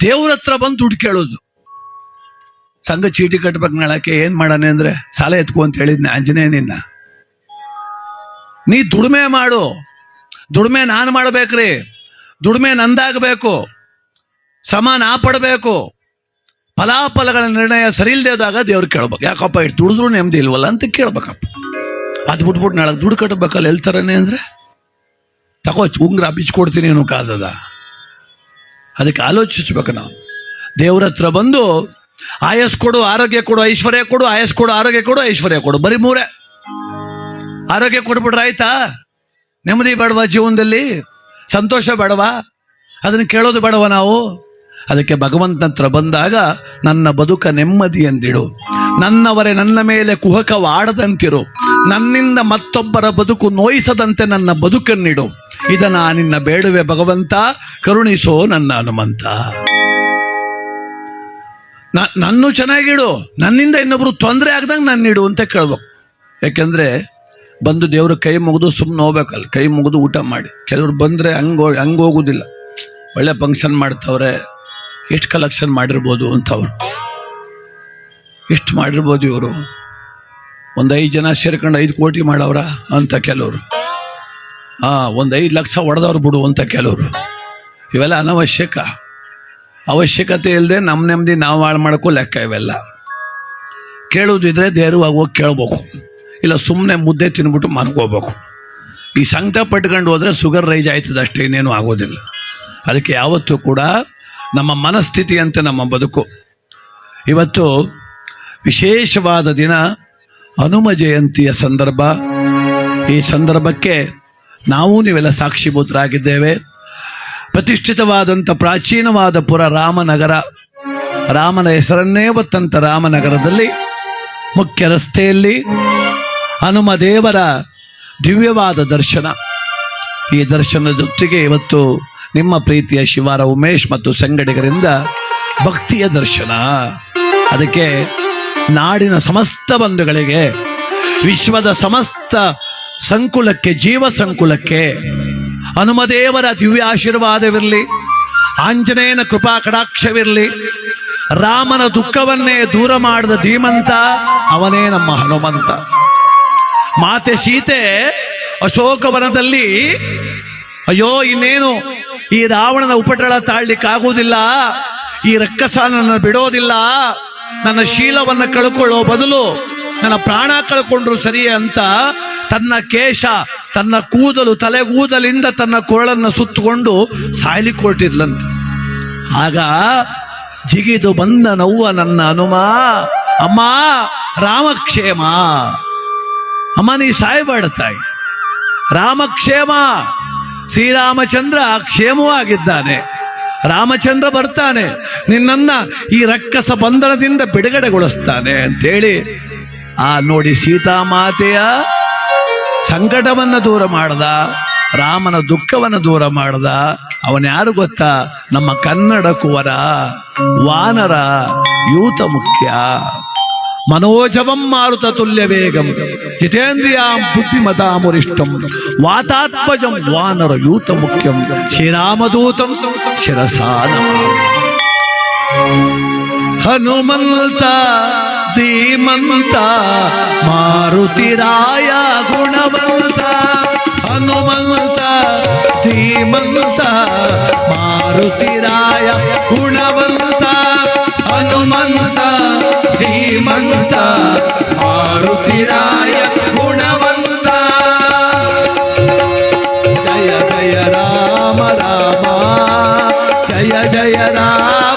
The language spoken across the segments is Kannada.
ದೇವ್ರ ಹತ್ರ ಬಂದು ದುಡ್ಡು ಕೇಳೋದು. ಸಂಘ ಚೀಟಿ ಕಟ್ಬೇಕು ನಾಳಕ್ಕೆ ಏನ್ ಮಾಡಾನೆ ಅಂದ್ರೆ ಸಾಲ ಎತ್ಕೊ ಅಂತ ಹೇಳಿದ್ನೆ ಆಂಜನೇಯ ನಿನ್ನ. ನೀ ದುಡಿಮೆ ಮಾಡು. ದುಡಿಮೆ ನಾನು ಮಾಡ್ಬೇಕ್ರಿ. ದುಡಿಮೆ ನಂದಾಗಬೇಕು. ಸಮ ನಾ ಪಡಬೇಕು. ಫಲಾಫಲಗಳ ನಿರ್ಣಯ ಸರಿ ದೇವ್ರು ಕೇಳ್ಬೇಕು. ಯಾಕಪ್ಪ ಇಟ್ಟು ದುಡಿದ್ರು ನೆಮ್ಮದಿ ಇಲ್ವಲ್ಲ ಅಂತ ಕೇಳ್ಬೇಕಪ್ಪ. ಅದು ಬಿಟ್ಬಿಟ್ಟು ನಾಳೆ ದುಡ್ಡು ಕಟ್ಟಬೇಕಲ್ಲ ತರನೇ ಅಂದ್ರೆ? ತಗೋ ಉಂಗ್ರ ಬಿಚ್ಕೊಡ್ತೀನಿ ಏನು ಕಾದದ ಅದಕ್ಕೆ ಆಲೋಚಿಸ್ಬೇಕು ನಾವು. ದೇವ್ರ ಹತ್ರ ಬಂದು ಆಯಸ್ ಕೊಡು, ಆರೋಗ್ಯ ಕೊಡು, ಐಶ್ವರ್ಯ ಕೊಡು, ಆಯಸ್ ಕೊಡು, ಆರೋಗ್ಯ ಕೊಡು, ಐಶ್ವರ್ಯ ಕೊಡು. ಬರೀ ಮೂರೇ. ಆರೋಗ್ಯ ಕೊಡ್ಬಿಟ್ರೆ ಆಯ್ತಾ? ನೆಮ್ಮದಿ ಬೇಡವಾ ಜೀವನದಲ್ಲಿ? ಸಂತೋಷ ಬೇಡವಾ? ಅದನ್ನು ಕೇಳೋದು ಬೇಡವಾ ನಾವು? ಅದಕ್ಕೆ ಭಗವಂತನತ್ರ ಬಂದಾಗ, ನನ್ನ ಬದುಕ ನೆಮ್ಮದಿ ಎಂದಿಡು ನನ್ನವರೇ ನನ್ನ ಮೇಲೆ ಕುಹಕವಾಡದಂತಿರು. ನನ್ನಿಂದ ಮತ್ತೊಬ್ಬರ ಬದುಕು ನೋಯಿಸದಂತೆ ನನ್ನ ಬದುಕನ್ನಿಡು. ಇದನ್ನ ನಿನ್ನ ಬೇಡುವೆ ಭಗವಂತ, ಕರುಣಿಸೋ ನನ್ನ ಹನುಮಂತ. ನನ್ನು ಚೆನ್ನಾಗಿಡು. ನನ್ನಿಂದ ಇನ್ನೊಬ್ರು ತೊಂದರೆ ಆಗ್ದಂಗೆ ನನ್ನಿಡು ಅಂತ ಕೇಳ್ಬೇಕು. ಯಾಕೆಂದ್ರೆ, ಬಂದು ದೇವರು ಕೈ ಮುಗಿದು ಸುಮ್ಮನೆ ಹೋಗ್ಬೇಕಲ್ಲ ಕೈ ಮುಗಿದು ಊಟ ಮಾಡಿ. ಕೆಲವ್ರು ಬಂದ್ರೆ ಹಂಗೋ ಹಂಗೆ ಹೋಗೋದಿಲ್ಲ. ಒಳ್ಳೆ ಫಂಕ್ಷನ್ ಮಾಡ್ತವ್ರೆ. ಎಷ್ಟು ಕಲೆಕ್ಷನ್ ಮಾಡಿರ್ಬೋದು ಅವರು ಎಷ್ಟು ಮಾಡಿರ್ಬೋದು ಇವರು. ಒಂದು ಐದು ಜನ ಸೇರ್ಕೊಂಡು ಐದು ಕೋಟಿ ಮಾಡವ್ರ ಅಂತ ಕೆಲವರು. ಹಾಂ ಒಂದು ಐದು ಲಕ್ಷ ಹೊಡೆದವ್ರು ಬಿಡು ಅಂತ ಕೆಲವರು. ಇವೆಲ್ಲ ಅನವಶ್ಯಕ. ಅವಶ್ಯಕತೆ ಇಲ್ಲದೆ ನಮ್ಮ ನೆಮ್ಮದಿ ನಾವು ಹಾಳು ಮಾಡೋಕ್ಕೂ ಲೆಕ್ಕ ಇವೆಲ್ಲ. ಕೇಳೋದಿದ್ರೆ ಧೈರ್ಯವಾಗಿ ಹೋಗಿ ಕೇಳಬೇಕು. ಇಲ್ಲ ಸುಮ್ಮನೆ ಮುದ್ದೆ ತಿನ್ಬಿಟ್ಟು ಮನ್ಕೋಬೇಕು ಈ ಸಂಕಟ ಪಟ್ಕೊಂಡು ಹೋದ್ರೆ ಶುಗರ್ ರೈಜ್ ಆಯ್ತದೆ ಅಷ್ಟೇ ಇನ್ನೇನು ಆಗೋದಿಲ್ಲ. ಅದಕ್ಕೆ ಯಾವತ್ತೂ ಕೂಡ ನಮ್ಮ ಮನಸ್ಥಿತಿಯಂತೆ ನಮ್ಮ ಬದುಕು. ಇವತ್ತು ವಿಶೇಷವಾದ ದಿನ ಹನುಮ ಜಯಂತಿಯ ಸಂದರ್ಭ. ಈ ಸಂದರ್ಭಕ್ಕೆ ನಾವು ನೀವೆಲ್ಲ ಸಾಕ್ಷಿಭೂತರಾಗಿದ್ದೇವೆ. ಪ್ರತಿಷ್ಠಿತವಾದಂಥ ಪ್ರಾಚೀನವಾದ ಪುರ ರಾಮನಗರ. ರಾಮನ ಹೆಸರನ್ನೇ ಒತ್ತಂಥ ರಾಮನಗರದಲ್ಲಿ, ಮುಖ್ಯ ರಸ್ತೆಯಲ್ಲಿ ಹನುಮ ದೇವರ ದಿವ್ಯವಾದ ದರ್ಶನ. ಈ ದರ್ಶನದೊತ್ತಿಗೆ ಇವತ್ತು ನಿಮ್ಮ ಪ್ರೀತಿಯ ಶಿವಾರ ಉಮೇಶ್ ಮತ್ತು ಸಂಗಡಿಗರಿಂದ ಭಕ್ತಿಯ ದರ್ಶನ. ಅದಕ್ಕೆ ನಾಡಿನ ಸಮಸ್ತ ಬಂಧುಗಳಿಗೆ, ವಿಶ್ವದ ಸಮಸ್ತ ಸಂಕುಲಕ್ಕೆ, ಜೀವ ಸಂಕುಲಕ್ಕೆ ಹನುಮದೇವರ ದಿವ್ಯ ಆಶೀರ್ವಾದವಿರಲಿ, ಆಂಜನೇಯನ ಕೃಪಾ ಕಟಾಕ್ಷವಿರಲಿ, ರಾಮನ ದುಃಖವನ್ನೇ ದೂರ ಮಾಡಿದ ಧೀಮಂತ, ಅವನೇ ನಮ್ಮ ಹನುಮಂತ. ಮಾತೆ ಸೀತೆ ಅಶೋಕವನದಲ್ಲಿ ಅಯ್ಯೋ ಇನ್ನೇನು ಈ ರಾವಣನ ಉಪಟಳ ತಾಳ್ಲಿಕ್ಕಾಗುವುದಿಲ್ಲ ಈ ರಕ್ಕಸ ನನ್ನ ಬಿಡೋದಿಲ್ಲ. ನನ್ನ ಶೀಲವನ್ನು ಕಳ್ಕೊಳ್ಳೋ ಬದಲು ನನ್ನ ಪ್ರಾಣ ಕಳ್ಕೊಂಡ್ರು ಸರಿಯೇ ಅಂತ ತನ್ನ ಕೇಶ, ತನ್ನ ಕೂದಲು, ತಲೆಗೂದಲಿಂದ ತನ್ನ ಕೊರಳನ್ನು ಸುತ್ತಕೊಂಡು ಸಾಯ್ಲಿಕ್ಕೆ ಹೊರಟಿದ್ಲಂತೆ. ಆಗ ಜಿಗಿದು ಬಂದ ನವ್ವ ನನ್ನ ಹನುಮ ಅಮ್ಮ, ರಾಮಕ್ಷೇಮ, ಅಮ್ಮ ನೀ ಸಾಯ್ಬಾಡ ತಾಯಿ, ರಾಮಕ್ಷೇಮ ಶ್ರೀರಾಮಚಂದ್ರ ಕ್ಷೇಮವಾಗಿದ್ದಾನೆ. ರಾಮಚಂದ್ರ ಬರ್ತಾನೆ. ನಿನ್ನನ್ನ ಈ ರಕ್ಕಸ ಬಂಧನದಿಂದ ಬಿಡುಗಡೆಗೊಳಿಸ್ತಾನೆ ಅಂತೇಳಿ. ಆ ನೋಡಿ ಸೀತಾಮಾತೆಯ ಸಂಕಟವನ್ನ ದೂರ ಮಾಡ್ದ, ರಾಮನ ದುಃಖವನ್ನು ದೂರ ಮಾಡ್ದ. ಅವನ ಯಾರು ಗೊತ್ತಾ? ನಮ್ಮ ಕನ್ನಡ ಕುವರ, ವಾನರ, ಯೂತ ಮುಖ್ಯ. ಮನೋಜವಂ ಮಾರುತ ತುಲ್ಯ ವೇಗಂ ಜಿತೇಂದ್ರಿಯಾಂ ಬುದ್ಧಿಮತಾಮುರಿಷ್ಟಂ ವಾತಾತ್ಮಜಂ ವಾನರ ಯೂತ ಮುಖ್ಯಂ ಶ್ರೀರಾಮದೂತಂ ಶಿರಸಾ ನಮಾಮಿ. ಹನುಮಂತ ಧೀಮಂತ ಮಾರುತಿರಾಯ ಗುಣವಂತ ಹನುಮಂತ ಧೀಮಂತ శ్రీమంత మారుతిరాయ గుణవంత జయ జయ రామ రామ జయ జయ రామ.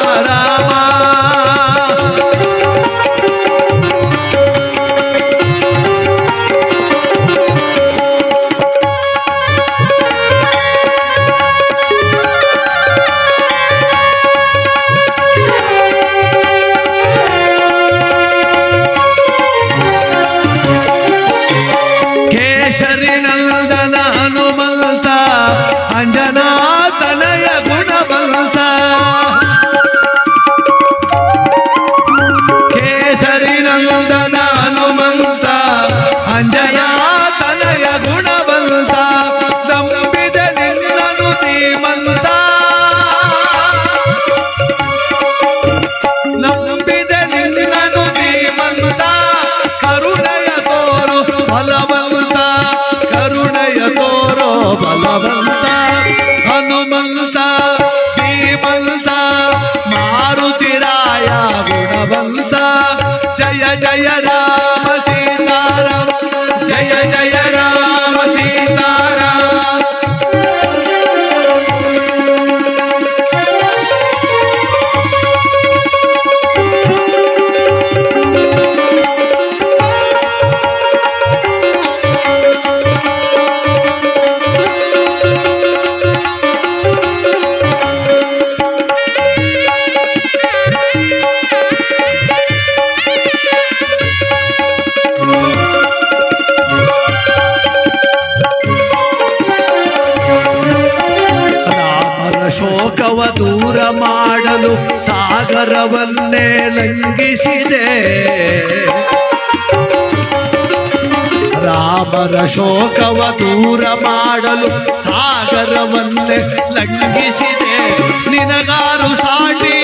Brother. ಲಂಘಿಸಿದೆ ರಾಮರ ಶೋಕವ ದೂರ ಮಾಡಲು ಸಾಗರವನ್ನೇ ಲಂಘಿಸಿದೆ ನಿನಗಾರು ಸಾಟಿ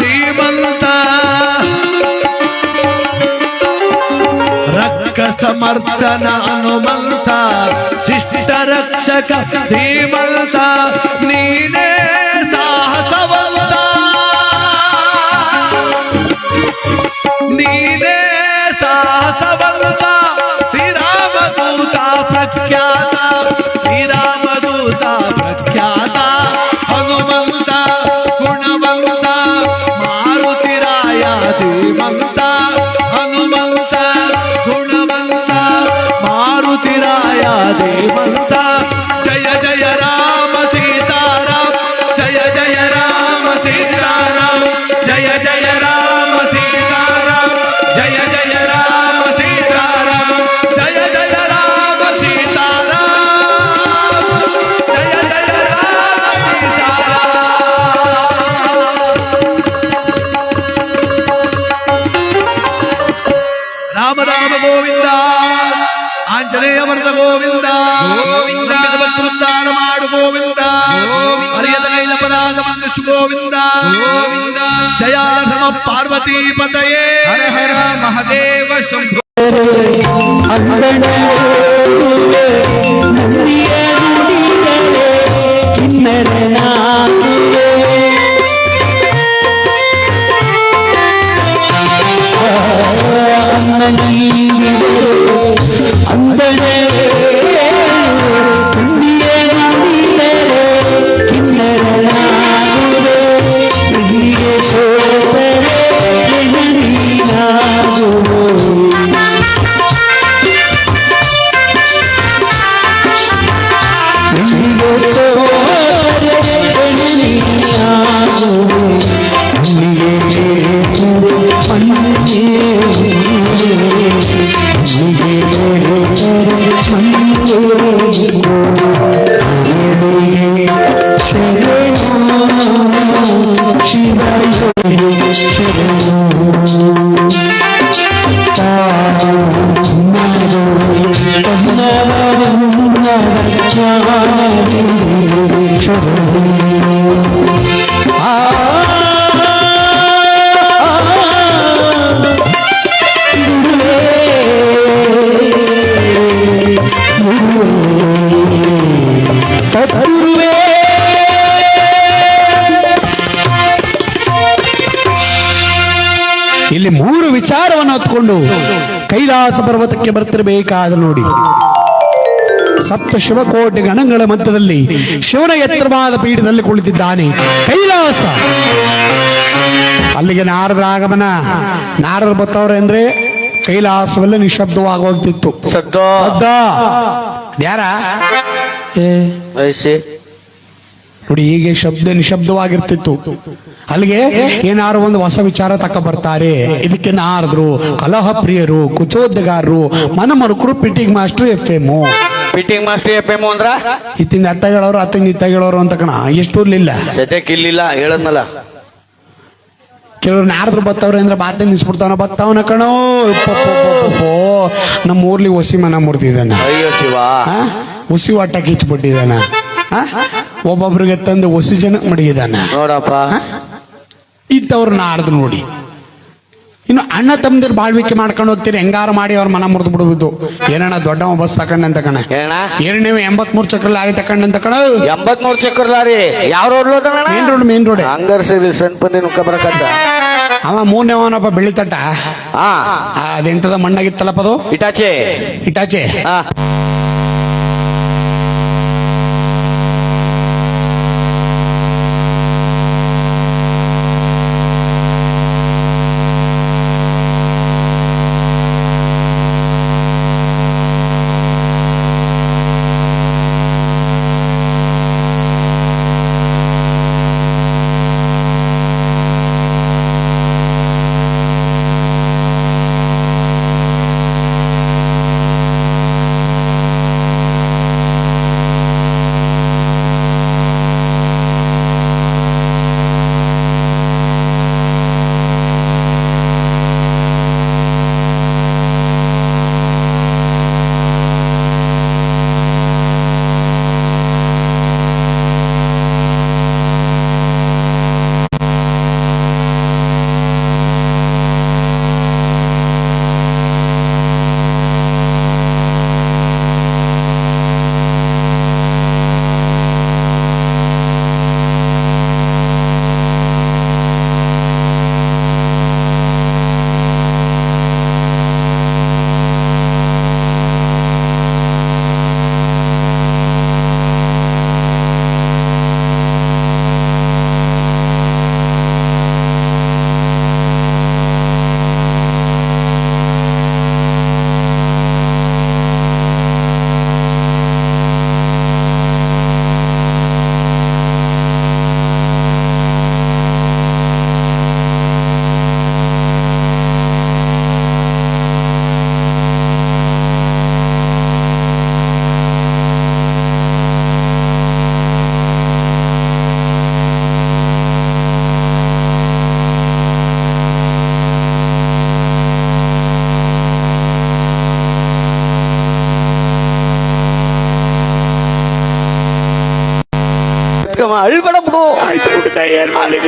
ధీమంతా రక్క సమర్థన అనుమంత శిష్ట రక్షక ధీమంతా. ಮಾರುತಿರಾಯ ಧೀಮಂತ پت ہر ہر مہدے شم ಇಲ್ಲಿ ಮೂರು ವಿಚಾರವನ್ನು ಹೊತ್ಕೊಂಡು ಕೈಲಾಸ ಪರ್ವತಕ್ಕೆ ಬರ್ತಿರಬೇಕಾದ ನೋಡಿ. ಸಪ್ತ ಶಿವಕೋಟಿ ಗಣಗಳ ಮಧ್ಯದಲ್ಲಿ ಶಿವನ ಎತ್ತರವಾದ ಪೀಠದಲ್ಲಿ ಕುಳಿತಿದ್ದಾನೆ ಕೈಲಾಸ. ಅಲ್ಲಿಗೆ ನಾರದರ ಆಗಮನ. ನಾರದ ಬತ್ತವ್ರೆ ಅಂದ್ರೆ ಕೈಲಾಸವೆಲ್ಲ ನಿಶಬ್ದವಾಗಿ ಹೋಗ್ತಿತ್ತು ಸದ್ದೋ ಯಾರ ಏ ವಯಸ್ಸಿ ನೋಡಿ ಹೀಗೆ ಶಬ್ದ ನಿಶಬ್ದವಾಗಿರ್ತಿತ್ತು. ಅಲ್ಲಿಗೆ ಏನಾರು ಒಂದು ಹೊಸ ವಿಚಾರ ತಕ್ಕ ಬರ್ತಾರೆ. ಇದಕ್ಕೆ ನಾರದ್ರು ಕಲಹ ಪ್ರಿಯರು ಕುಚೋದ್ಯಗಾರರು ಮನಮರುಕರು fitting master F M fitting master F M ಅಂದ್ರ? ಇತ್ತಿಂದ ಅತ್ತ ಹೇಳೋರು ಅತ್ತಿಂದ ಇತ್ತ ಹೇಳೋರು ಅಂತ ಕಣ ಎಷ್ಟು ಇರ್ಲಿಲ್ಲ ಸದ್ಯಕ್ಕೆ ಇಲ್ಲಿಲ್ಲ ಹೇಳದ್ನಲ್ಲ. ಕೆಲವ್ರು ನಾರದ್ರು ಬತ್ತವ್ರೆ ಅಂದ್ರೆ ಬಾತೆ ನಿಸ್ಬಿಡ್ತಾವ ಬತ್ತವನ ಕಣೋ. ನಮ್ಮ ಊರ್ಲಿ ಒಸಿ ಮನ ಮುರಿದಿದ್ದಾನ. ಅಯ್ಯೋ ಶಿವ. ಕಿಚ್ಬಿಟ್ಟಿದ್ದಾನ. ಆ? ಒಬ್ಬೊಬ್ರಿಗೆ ತಂದು ಒಸಿ ಜನ ಮಡಗಿದಾನೆ ನೋಡಪ್ಪ. ಇದ್ದವ್ರು ನಾಡ್ದು ನೋಡಿ. ಇನ್ನು ಅಣ್ಣ ತಮ್ಮದಿರು ಬಾಳ್ವಿಕೆ ಮಾಡ್ಕೊಂಡು ಹೋಗ್ತೀರಿ ಹೆಂಗಾರು ಮಾಡಿ ಅವ್ರ ಮನ ಮುರಿದು ಬಿಡ್ಬೋದು. ಏನಣ್ಣ ದೊಡ್ಡವ ಬಸ್ ತಕೊಂಡಂತ ಕಣ. ಏನ ಎಂಬತ್ ಎಂಬತ್ಮೂರು ಚಕ್ರ ಲಾರಿ ತಕೊಂಡಂತ ಕಣ. ಎಂಬತ್ ಮೂರ್ ಚಕ್ರ ಲಾರಿ ಯಾವ road main road main road. ಹಂಗಾರ ಸರಿ ಸಣ್ಣ ಪಂದಿ ನುಕ್ಕ ಬರಕತ್ತ. ಅವ ಮೂರನೇವನಪ್ಪ ಬೆಳಿತಟ್ಟ. ಹಾ. ಆ, ಅದೆಂತದ ಮಣ್ಣಾಗಿತ್ತಲ್ಲಪ್ಪ ಅದು? ಇಟಾಚೆ. ಇಟಾಚೆ.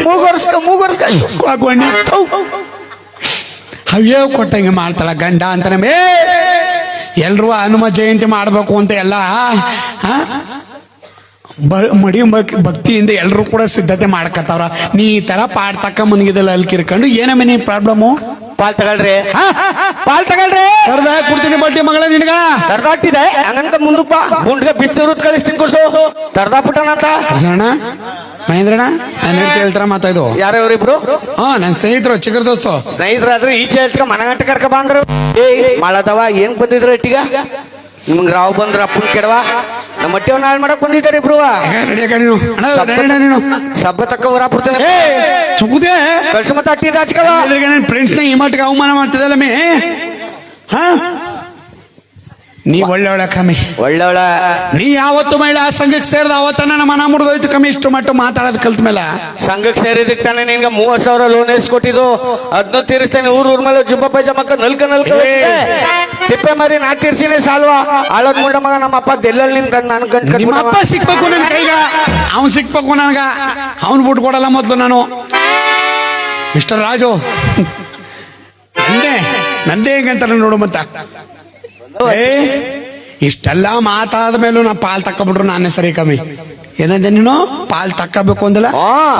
ಮೂಗರ್ಸ್ಕ ಮೂಗರ್ಸ್ಕ. ಹಾಕೊಂಡಿ ಹವ್ಯ ಕೊಟ್ಟಂಗೆ ಮಾಡ್ತಾಳ ಗಂಡ ಅಂತಾನೆ ಮೇ ಎಲ್ರು ಹನುಮ ಜಯಂತಿ ಮಾಡ್ಬೇಕು ಅಂತ ಎಲ್ಲ? ಬ- ಮಡಿ ಭಕ್ತಿಯಿಂದ ಎಲ್ರು ಕೂಡ ಸಿದ್ಧತೆ ಮಾಡ್ಕತ್ತವ್ರ. ನೀ ಈ ತರ ಪಾಡ್ ತಕ್ಕ ಮನ್ಗಿದಲ್ಲ ಅಲ್ಲಿ ಕಿರ್ಕೊಂಡು ಏನಮ್ಮ ನೀ ಪ್ರಾಬ್ಲಮ್ಮು ಪಾಲ್ ತಗೊಳ್ರಿ. ಪಾಲ್ ತಗೊಳ್ರಿ. ಕರ್ದ ಕೊಡ್ತೀನಿ ಬಡ್ಡಿ ಮಗಳ ನಿನಗ. ತರ್ದಾಟಿದೆ ಹಂಗಂತ ಮುಂದಕ್ಕೆ ಬಾ ಗುಂಡ್ಗೆ ಬಿಸಿನೀರು ಕಳಿಸ್ತೀನಿ ಕುಸು ಅಂತ ಅಣ್ಣ ಮಹೇಂದ್ರಣ್ಣ ನಾನು ಹೇಳ್ತಾ ಹೇಳ್ತಾರ ಮಾತಾಯ್ದು. ಯಾರ ಇವ್ರಿಬ್ರು ಹಾ ನನ್ನ ಸ್ನೇಹಿತರು ಚಿಕ್ಕರ ದೋಸ್ತು. ಸ್ನೇಹಿತರಾದ್ರೆ ಈಚೆ ಹೇಳ್ಕ ಮನಗಂಟ ಕರ್ಕ ಬಂದ್ರು. ಏ ಮಾಡದವ ಏನ್ ಬಂದಿದ್ರು ಇಟ್ಟಿಗ? ನಿಮ್ಗ್ ರಾವ್ ಬಂದ್ರ ಅಪ್ಪನ್ ಕೆಡವ? ನಮ್ಮ ಮಟ್ಟಿಯವ್ನ ಹಾಳು ಮಾಡಕ್ ಬಂದಿದ್ದಾರೆ ಇಬ್ರು ಸಬ್ಬ ತಕ್ಕ ಊರಾಪುರ್ತೀನಿ ಸುಗುದೇ ಕಳ್ಸ ಮತ್ತೆ ಅಟ್ಟಿ ನನ್ನ ಫ್ರೆಂಡ್ಸ್ನ ಈ ಮಟ್ಟಿಗೆ ಅವಮಾನ ಮಾಡ್ತಿದ್ದಲ್ಲ ಮೇ ಹಾ? ನೀ ಒಳ್ಳೆವಳ ಒಳ್ಳೆ ಕಮ್ಮಿ ಒಳ್ಳೆವಳ ನೀ ಯಾವತ್ತು ಮಹಿಳಾ ಸಂಘಕ್ಕೆ ಸೇರಿದ ಅವತ್ತನ ನಮ್ಮ ಮನ ಮುರಿದೋಯ್ತು ಕಮ್ಮಿ ಇಷ್ಟು ಮಟ್ಟ ಮಾತಾಡೋದು ಕಲ್ತ ಮೇಲೆ. ಸಂಘಕ್ಕೆ ಸೇರಿದಕ್ಕೆ ತಾನೆ ನಿನ್ಗ ಮೂವತ್ ಸಾವಿರ ಲೋನ್ ಕೊಟ್ಟಿದ್ದು ಅದ್ನ ತೀರಿಸ್ತೇನೆ. ಊರ್ ಊರ್ ಮೇಲೆ ಜುಬ್ಬ ಪೈಜಾಮಕ್ಕ ನಲ್ಕ ನಲ್ಕ. ತಿಪ್ಪೆ ಮರಿ ನಾ ತೀರ್ಸಿನೇ ಸಾಲ್ವಾ? ಅಳದ್ ಮುಂಡ ಮಗ ನಮ್ಮ ಅಪ್ಪ ದೆಲ್ಲಲ್ಲಿ ನಿಂತ ನಾನು ಗಂಟ್ ನಿಮ್ಮ ಅಪ್ಪ ಸಿಕ್ಬೇಕು ನನ್ ಕೈಗ. ಅವ್ನ್ ಸಿಕ್ಬೇಕು ನನಗ. ಅವ್ನ್ ಬಿಟ್ಟು ಕೊಡಲ್ಲ ಮೊದ್ಲು ನಾನು. ಮಿಸ್ಟರ್ ರಾಜು. ನಂದೇ ನಂದೇ ಹೆಂಗಂತ ನೋಡು ಮತ್ತ. ಇಷ್ಟೆಲ್ಲ ಮಾತಾದ ಮೇಲೂ ನಾ ಪಾಲ್ ತಕ್ಕೊಬಿಟ್ರು ನಾನೇ ಸರಿ ಕಮ್ಮಿ. ಏನಂದೆ ನೀನು? ಪಾಲ್ ತಕ್ಕಬೇಕು ಅಂದಲ್ಲ.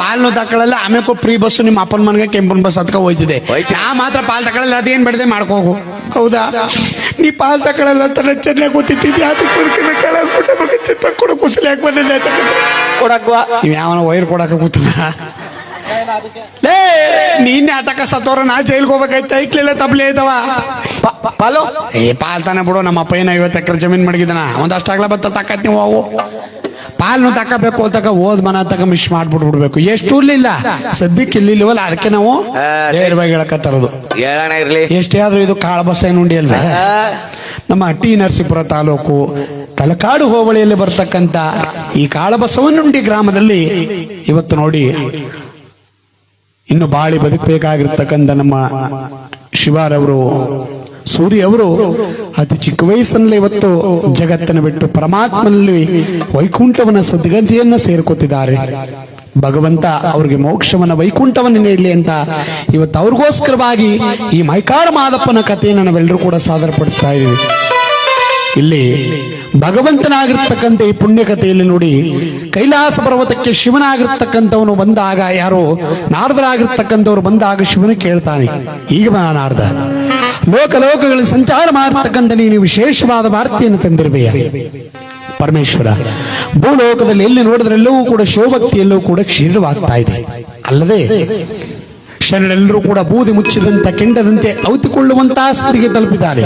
ಪಾಲ್ನು ತಕೊಳ್ಳಲ್ಲ ಆಮೇಲೆ ಫ್ರೀ ಬಸ್ ನಿಮ್ಮ ಅಪ್ಪನ ಮನೆಗೆ ಕೆಂಪನ್ ಬಸ್ ಹತ್ಕ ಹೋಯ್ತಿದೆ ಹೋಯ್ತು. ನಾ ಮಾತ್ರ ಪಾಲ್ ತಕೊಳ್ಳಲ್ಲ ಅದೇನ್ ಬಿಡದೆ ಮಾಡ್ಕೋಗು ಹೌದಾ? ನೀ ಪಾಲ್ ತಕೊಳ್ಳಲ್ಲ ಅಂತ ನಾನು ಚೆನ್ನಾಗಿ ಗೊತ್ತಿಟ್ಟಿದ್ದೆ ಅದಕ್ಕೆ ಹುಡುಕಿನ ಕೊಡೋ ಕುಸಲಿ ಯಾಕೆ ಬಂದಿಲ್ಲ ಕೊಡಕ್ವಾ? ನೀವು ಯಾವನ ವೈರ್ ಕೊಡಕ್ಕೆ ಕೂತನ ಲೇ ನೀನ್ ಅಟಕ ಸತ್ತೋರ ನಾ ಜೈಲ್ಗೆ ಹೋಗ್ಬೇಕಾಯ್ತು ಐಕ್ಲಿಲ್ಲ ತಪ್ಲೆ ಐತವ ಪಾಲು? ಏ ಪಾಲ್ ತಾನೆ ಬಿಡು ನಮ್ಮ ಅಪ್ಪ ಏನ ಐವತ್ತು ಎಕರೆ ಜಮೀನ್ ಮಡಗಿದನ. ಒಂದಷ್ಟಾಗ್ಲ ಬತ್ತ ತಕ್ಕತ್ ನೀವು ಅವು. ಪಾಲ್ನು ತಕ್ಕಬೇಕು ಅಂತಕ ಓದ್ ಮನ ತಕ ಮಿಶ್ ಮಾಡ್ಬಿಟ್ಟು ಬಿಡ್ಬೇಕು. ಎಷ್ಟು ಇರ್ಲಿಲ್ಲ ಸದ್ಯಕ್ಕೆ ಇಲ್ಲಿಲ್ವಲ್ಲ ಅದಕ್ಕೆ ನಾವು ಧೈರ್ಯವಾಗಿ ಹೇಳಕತ್ತರದು ಹೇಳಣ ಇರ್ಲಿ. ಎಷ್ಟೇ ಆದ್ರೂ ಇದು ಕಾಳ ಬಸ್ ಏನು ಉಂಡಿ ಅಲ್ವೇ ನಮ್ಮ ಟಿ ನರಸೀಪುರ ತಾಲೂಕು ತಲಕಾಡು ಹೋಬಳಿಯಲ್ಲಿ ಬರ್ತಕ್ಕಂತ ಈ ಕಾಳಬಸವನ್ನುಂಡಿ ಗ್ರಾಮದಲ್ಲಿ ಇವತ್ತು ನೋಡಿ ಇನ್ನು ಬಾಳಿ ಬದುಕಬೇಕಾಗಿರ್ತಕ್ಕಂಥ ನಮ್ಮ ಶಿವಾರವರು ಸೂರ್ಯ ಅವರು, ಅತಿ ಚಿಕ್ಕ ವಯಸ್ಸಿನಲ್ಲಿ ಇವತ್ತು ಜಗತ್ತನ್ನು ಬಿಟ್ಟು ಪರಮಾತ್ಮನಲ್ಲಿ ವೈಕುಂಠವನ ಸದ್ಗತಿಯನ್ನ ಸೇರ್ಕೊತಿದ್ದಾರೆ. ಭಗವಂತ ಅವ್ರಿಗೆ ಮೋಕ್ಷವನ್ನ, ವೈಕುಂಠವನ್ನ ನೀಡಲಿ ಅಂತ ಇವತ್ತು ಅವ್ರಿಗೋಸ್ಕರವಾಗಿ ಈ ಮೈಕಾರ ಮಾದಪ್ಪನ ಕಥೆಯನ್ನು ನಾವೆಲ್ಲರೂ ಕೂಡ ಸಾದರಪಡಿಸ್ತಾ ಇದ್ದೀವಿ. ಇಲ್ಲಿ ಭಗವಂತನಾಗಿರ್ತಕ್ಕಂಥ ಈ ಪುಣ್ಯ ಕಥೆಯಲ್ಲಿ ನೋಡಿ ಕೈಲಾಸ ಪರ್ವತಕ್ಕೆ ಶಿವನಾಗಿರ್ತಕ್ಕಂಥವನು ಬಂದಾಗ ಯಾರೋ ನಾರದರಾಗಿರ್ತಕ್ಕಂಥವ್ರು ಬಂದಾಗ ಶಿವನ ಕೇಳ್ತಾನೆ. ಈಗ ನಾರದ ಲೋಕ ಲೋಕಗಳಲ್ಲಿ ಸಂಚಾರ ಮಾಡತಕ್ಕಂಥ ನೀನು ವಿಶೇಷವಾದ ವಾರ್ತೆಯನ್ನು ತಂದಿರಬೇಯ. ಪರಮೇಶ್ವರ, ಭೂಲೋಕದಲ್ಲಿ ಎಲ್ಲಿ ನೋಡಿದ್ರೆಲ್ಲವೂ ಕೂಡ ಶಿವಭಕ್ತಿಯಲ್ಲೂ ಕೂಡ ಕ್ಷೀಣವಾಗ್ತಾ ಇದೆ. ಅಲ್ಲದೆ ಶರಣರೆಲ್ಲರೂ ಕೂಡ ಬೂದಿ ಮುಚ್ಚಿದಂತ ಕೆಂಡದಂತೆ ಔತಿಕೊಳ್ಳುವಂತಹ ಸ್ಥಿತಿಗೆ ತಲುಪಿದ್ದಾರೆ.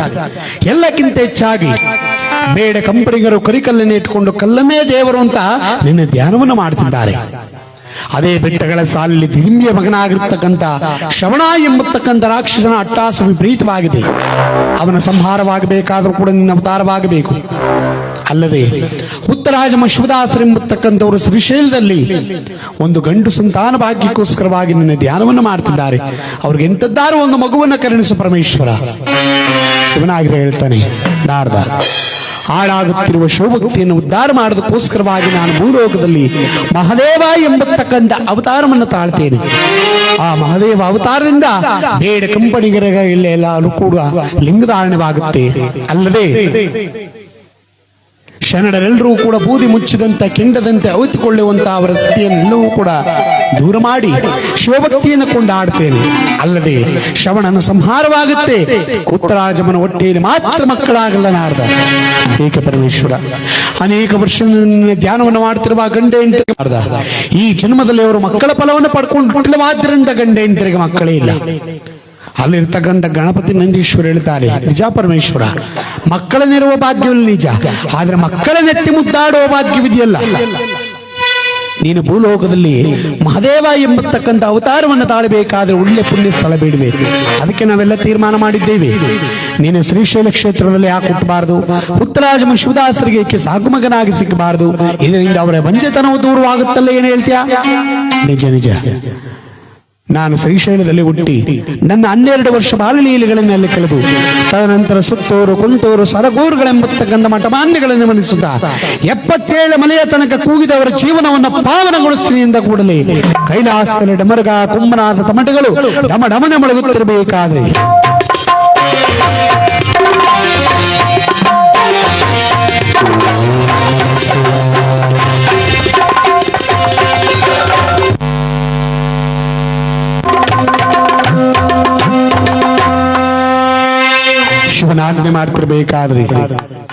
ಎಲ್ಲಕ್ಕಿಂತ ಹೆಚ್ಚಾಗಿ ಬೇಡ ಕಂಪನಿಗರು ಕರಿಕಲ್ಲನ್ನೇ ಇಟ್ಟುಕೊಂಡು ಕಲ್ಲನ್ನೇ ದೇವರು ಅಂತ ನಿನ್ನ ಧ್ಯಾನವನ್ನು ಮಾಡ್ತಿದ್ದಾರೆ. ಅದೇ ಬೆಟ್ಟಗಳ ಸಾಲಲ್ಲಿ ದಿವ್ಯ ಮಗನಾಗಿರ್ತಕ್ಕಂಥ ಶ್ರವಣ ಎಂಬತಕ್ಕಂಥ ರಾಕ್ಷಸನ ಅಟ್ಟಾಸ ವಿಪರೀತವಾಗಿದೆ. ಅವನ ಸಂಹಾರವಾಗಬೇಕಾದರೂ ಕೂಡ ನಿನ್ನ ಅವತಾರವಾಗಬೇಕು. ಅಲ್ಲದೆ ಉತ್ತರಾಜಮ ಶಿವದಾಸರೆಂಬತಕ್ಕಂಥವರು ಶ್ರೀಶೈಲದಲ್ಲಿ ಒಂದು ಗಂಡು ಸಂತಾನ ಭಾಗ್ಯಕ್ಕೋಸ್ಕರವಾಗಿ ನಿನ್ನ ಧ್ಯಾನವನ್ನು ಮಾಡ್ತಿದ್ದಾರೆ. ಅವ್ರಿಗೆ ಎಂತದ್ದಾರು ಒಂದು ಮಗುವನ್ನ ಕರುಣಿಸು ಪರಮೇಶ್ವರ. ಶಿವನಾಗಿರ ಹೇಳ್ತಾನೆ, ನಾರ್ದ ಹಾಳಾಗುತ್ತಿರುವ ಶಿವಭಕ್ತಿಯನ್ನು ಉದ್ಧಾರ ಮಾಡೋದಕ್ಕೋಸ್ಕರವಾಗಿ ನಾನು ಭೂಲೋಕದಲ್ಲಿ ಮಹದೇವ ಎಂಬತಕ್ಕಂಥ ಅವತಾರವನ್ನು ತಾಳ್ತೇನೆ. ಆ ಮಹದೇವ ಅವತಾರದಿಂದ ಬೇಡ ಕಂಪನಿಗರೆಲ್ಲ ಕೂಡ ಲಿಂಗಧಾರಣವಾಗುತ್ತೆ. ಅಲ್ಲದೆ ಶರಣರೆಲ್ಲರೂ ಕೂಡ ಬೂದಿ ಮುಚ್ಚಿದಂತ, ಕೆಂಡದಂತೆ ಅವಿತುಕೊಳ್ಳುವಂತಹ ಅವರ ಸ್ಥಿತಿಯನ್ನೆಲ್ಲವೂ ಕೂಡ ದೂರ ಮಾಡಿ ಶಿವಭಕ್ತಿಯನ್ನು ಕೊಂಡಾಡ್ತೇನೆ ಅಲ್ಲದೆ ಶ್ರವಣನ ಸಂಹಾರವಾಗುತ್ತೆ. ಉತ್ತರಾಜಮನ ಹೊಟ್ಟೆಯಲ್ಲಿ ಮಾತ್ರ ಮಕ್ಕಳಾಗಲ್ಲ ನಾರದ. ಏಕ ಪರಮೇಶ್ವರ? ಅನೇಕ ವರ್ಷದಿಂದ ಧ್ಯಾನವನ್ನು ಮಾಡ್ತಿರುವ ಗಂಡ ಮಾಡ್ದ ಈ ಜನ್ಮದಲ್ಲಿ ಅವರು ಮಕ್ಕಳ ಫಲವನ್ನು ಪಡ್ಕೊಂಡು ಹುಟ್ಟಲವಾದ್ದರಿಂದ ಗಂಡ ಮಕ್ಕಳೇ ಇಲ್ಲ. ಅಲ್ಲಿರ್ತಕ್ಕಂಥ ಗಣಪತಿ ನಂದೀಶ್ವರ ಹೇಳ್ತಾರೆ, ನಿಜ ಪರಮೇಶ್ವರ? ಮಕ್ಕಳನ್ನಿರುವ ಭಾಗ್ಯವಿಲ್ಲ ನಿಜ, ಆದ್ರೆ ಮಕ್ಕಳ ನೆತ್ತಿ ಮುದ್ದಾಡುವ ಭಾಗ್ಯವಿದೆಯಲ್ಲ? ನೀನು ಭೂಲೋಕದಲ್ಲಿ ಮಹದೇವ ಎಂಬತಕ್ಕಂಥ ಅವತಾರವನ್ನು ತಾಳಬೇಕಾದ್ರೆ ಒಳ್ಳೆ ಪುಣ್ಯ ಸ್ಥಳ ಬೇಡಬೇಕು ಅದಕ್ಕೆ ನಾವೆಲ್ಲ ತೀರ್ಮಾನ ಮಾಡಿದ್ದೇವೆ. ನೀನು ಶ್ರೀಶೈಲ ಕ್ಷೇತ್ರದಲ್ಲಿ ಯಾಕೆ ಹುಟ್ಟಬಾರದು? ಪುತ್ರರಾಜ ಶಿವದಾಸರಿಗೆ ಸಾಗುಮಗನಾಗಿ ಸಾಕು ಮಗನಾಗಿ ಸಿಕ್ಕಬಾರದು ಇದರಿಂದ ಅವರ ವಂಚತನವು ದೂರವಾಗುತ್ತಲ್ಲ, ಏನು ಹೇಳ್ತೀಯಾ? ನಿಜ ನಿಜ. ನಾನು ಶ್ರೀಶೈಲದಲ್ಲಿ ಹುಟ್ಟಿ ನನ್ನ ಹನ್ನೆರಡು ವರ್ಷ ಬಾಲಲೀಲೆಗಳನ್ನೆಲ್ಲ ಕಳೆದು, ತದನಂತರ ಸುತ್ತೋರು ಕುಂತೋರು ಸರಗೂರುಗಳೆಂಬತಕ್ಕಂಥ ಮಠಮಾನ್ಯಗಳನ್ನು ಮನಿಸುತ್ತಾ ಎಪ್ಪತ್ತೇಳು ಮನೆಯ ತನಕ ಕೂಗಿದವರ ಜೀವನವನ್ನು ಪಾವನಗೊಳಿಸಿನಿಂದ ಕೂಡಲೇ ಕೈಲಾಸದಲ್ಲಿ ಡಮರಗ ಕುಂಭನಾದ ತಮಟಗಳು ಡಮ ಡಮನೆ ಮೊಳಗುತ್ತಿರಬೇಕಾದ್ರೆ ಶಿವನಾಜ್ಞೆ ಮಾಡ್ತಿರ್ಬೇಕಾದ್ರೆ.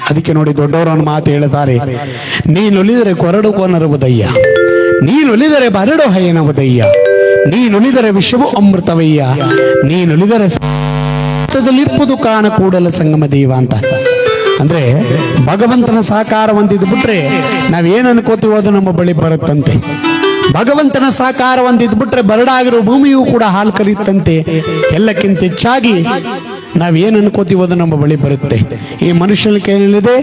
ಅದಕ್ಕೆ ನೋಡಿ ದೊಡ್ಡವರನ್ನು ಮಾತು ಹೇಳ್ತಾರೆ ನೀನುಳಿದರೆ ಕೊರಡು ಕೊನರುವುದಯ್ಯ ನೀನುಳಿದರೆ ಬರಡು ಹಯನವುದಯ್ಯ ನೀನುಳಿದರೆ ವಿಷವು ಅಮೃತವಯ್ಯ ನೀನುಳಿದರೆ ಇರ್ಬೋದು ಕಾಣ ಕೂಡಲ ಸಂಗಮ ದೇವ ಅಂತ. ಅಂದ್ರೆ ಭಗವಂತನ ಸಾಕಾರ ಹೊಂದಿದ್ದು ಬಿಟ್ರೆ ನಾವೇನ್ ಅನ್ಕೋತೀವೋ ಅದು ನಮ್ಮ ಬಳಿ ಬರುತ್ತಂತೆ. ಭಗವಂತನ ಸಹಕಾರ ಹೊಂದಿದ್ದು ಬಿಟ್ರೆ ಬರಡಾಗಿರೋ ಭೂಮಿಯೂ ಕೂಡ ಹಾಲು ಕರೀತಂತೆ ಎಲ್ಲಕ್ಕಿಂತ ಹೆಚ್ಚಾಗಿ ನಾವೇನ್ ಅನ್ಕೋತೀವೋ ಅದು ನಮ್ಮ ಬಳಿ ಬರುತ್ತೆ. ಈ ಮನುಷ್ಯನ ಕೈಯಲ್ಲಿದೆ.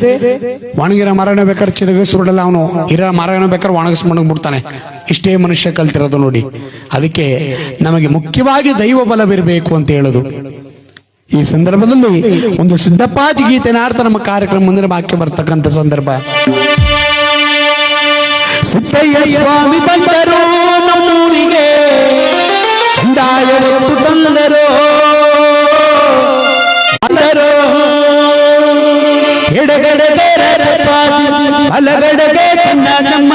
ಒಣಗಿರ ಮರಣ ಬೇಕಾದ್ರೆ ಚಿರಗ ಸುರುಡಲ್ಲ ಅವನು ಇರ ಮರಣ ಬೇಕಾದ್ರೆ ಒಣಗಿಸ್ ಬಿಡ್ತಾನೆ ಇಷ್ಟೇ ಮನುಷ್ಯ ಕಲ್ತಿರೋದು ನೋಡಿ. ಅದಕ್ಕೆ ನಮಗೆ ಮುಖ್ಯವಾಗಿ ದೈವ ಬಲವಿರಬೇಕು ಅಂತ ಹೇಳೋದು. ಈ ಸಂದರ್ಭದಲ್ಲಿ ಒಂದು ಸಿದ್ದಪ್ಪಾಜಿ ಗೀತೆ ನಾಡ್ತಾ ನಮ್ಮ ಕಾರ್ಯಕ್ರಮ ಮುಂದಿನ ಬಾಕಿ ಬರ್ತಕ್ಕಂಥ ಸಂದರ್ಭ. ಸಿದ್ದಯ್ಯ ಸ್ವಾಮಿ ಬಂದರು ನಮ್ಮೂರಿಗೆ. ತಂದರು. ಎಡಗಡೆಗೆ ಚನ್ನಮ್ಮ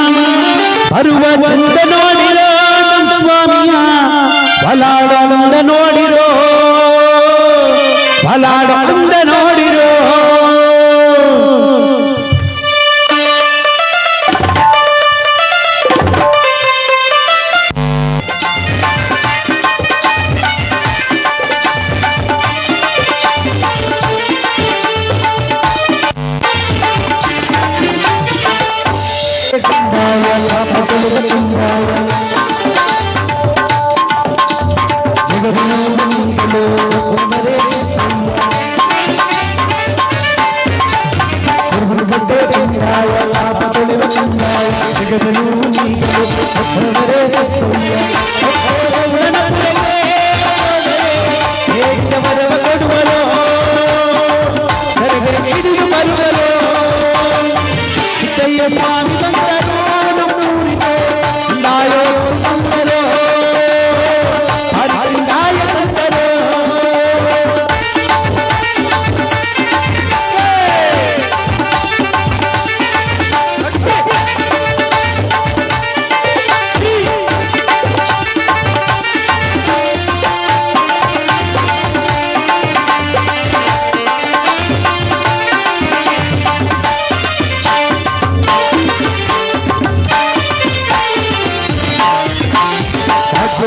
ಬರುವ ಚಂದ ನೋಡಿರೋ ಸ್ವಾಮಿಯ ಬಲಾಡ ನೋಡಿರೋ ಬಲಾಡಂದ Catalunya.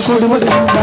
ಕೊಡುವುದಿಂದಾಯ